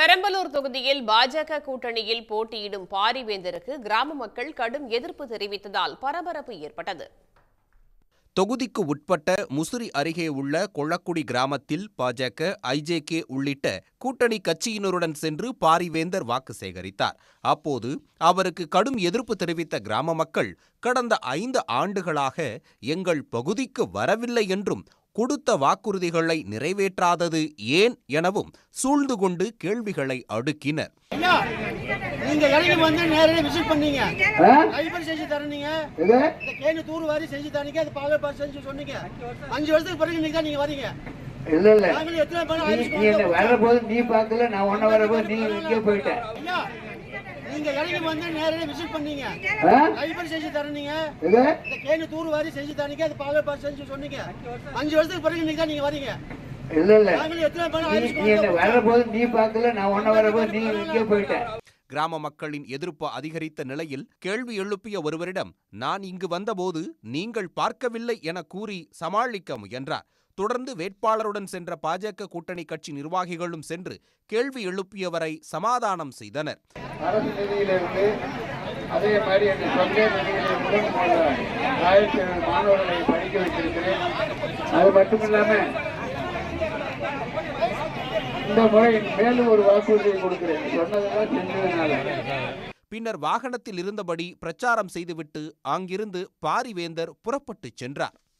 பெரம்பலூர் தொகுதியில் பாஜக கூட்டணியில் போட்டியிடும் பாரிவேந்தருக்கு கிராம மக்கள் கடும் எதிர்ப்பு தெரிவித்ததால் பரபரப்பு ஏற்பட்டது. தொகுதிக்கு உட்பட்ட முசிறி அருகே உள்ள கொள்ளக்குடி கிராமத்தில் பாஜக ஐஜேகே உள்ளிட்ட கூட்டணி கட்சியினருடன் சென்று பாரிவேந்தர் வாக்கு சேகரித்தார். அப்போது அவருக்கு கடும் எதிர்ப்பு தெரிவித்த கிராம மக்கள் கடந்த ஐந்து ஆண்டுகளாக எங்கள் பகுதிக்கு வரவில்லை என்றும் கொடுத்த வாக்குறுதிகளை நிறைவேற்றாதது ஏன் எனவும் சூழ்ந்து கொண்டு கேள்விகளை அடுக்கினர். நீங்க இறங்கி வந்து நேரடியாக விசிட் பண்ணீங்க? கைப்பறி செஞ்சு தரீங்க இது இந்த கேணி தூர் வாரி செஞ்சு தரீங்க அது பாகல் பார் செஞ்சு சொன்னீங்க. அஞ்சு வருஷத்துக்கு பிறகு இன்னைக்கு தான் நீங்க வரீங்க. இல்ல இல்ல. நாங்களும் எத்தனை பேர் நீ என்ன வரபோது நீ பார்க்கல நான் ஒன்ன வரபோது நீ இங்கே போயிட்ட. ஐயா நீங்க இறங்கி வந்து நேரடியாக விசிட் பண்ணீங்க. ஆ? கைப்பறி செஞ்சு தரீங்க இது இந்த கேணி தூர் வாரி செஞ்சு தரீங்க அது பாகல் பார் செஞ்சு சொன்னீங்க. அஞ்சு வருஷத்துக்கு பிறகு இன்னைக்கு தான் நீங்க வரீங்க. இல்ல இல்ல. நாங்களும் எத்தனை பேர் நீ ஆயுஷ் நீ என்ன வரபோது நீ பார்க்கல நான் ஒன்ன வரபோது நீ இங்கே போயிட்ட கிராம மக்களின் எதிர்ப்பு அதிகரித்த நிலையில் கேள்வி எழுப்பிய ஒருவரிடம் நான் இங்கு வந்தபோது நீங்கள் பார்க்கவில்லை என கூறி சமாளிக்க முயன்றார். தொடர்ந்து வேட்பாளருடன் சென்ற பாஜக கூட்டணி கட்சி நிர்வாகிகளும் சென்று கேள்வி எழுப்பியவரை சமாதானம் செய்தனர். அதே மாதிரி அந்த சொந்த நிதியிலிருந்து ஆயிரத்தி மாணவர்களை படிக்க வைத்திருக்கிறேன். அது மட்டுமில்லாம இந்த முறை மேலும் ஒரு வாக்குறுதியை கொடுக்கிறேன். சொன்னதெல்லாம் செஞ்சதுனால. பின்னர் வாகனத்தில் இருந்தபடி பிரச்சாரம் செய்துவிட்டு அங்கிருந்து பாரிவேந்தர் புறப்பட்டுச் சென்றார்.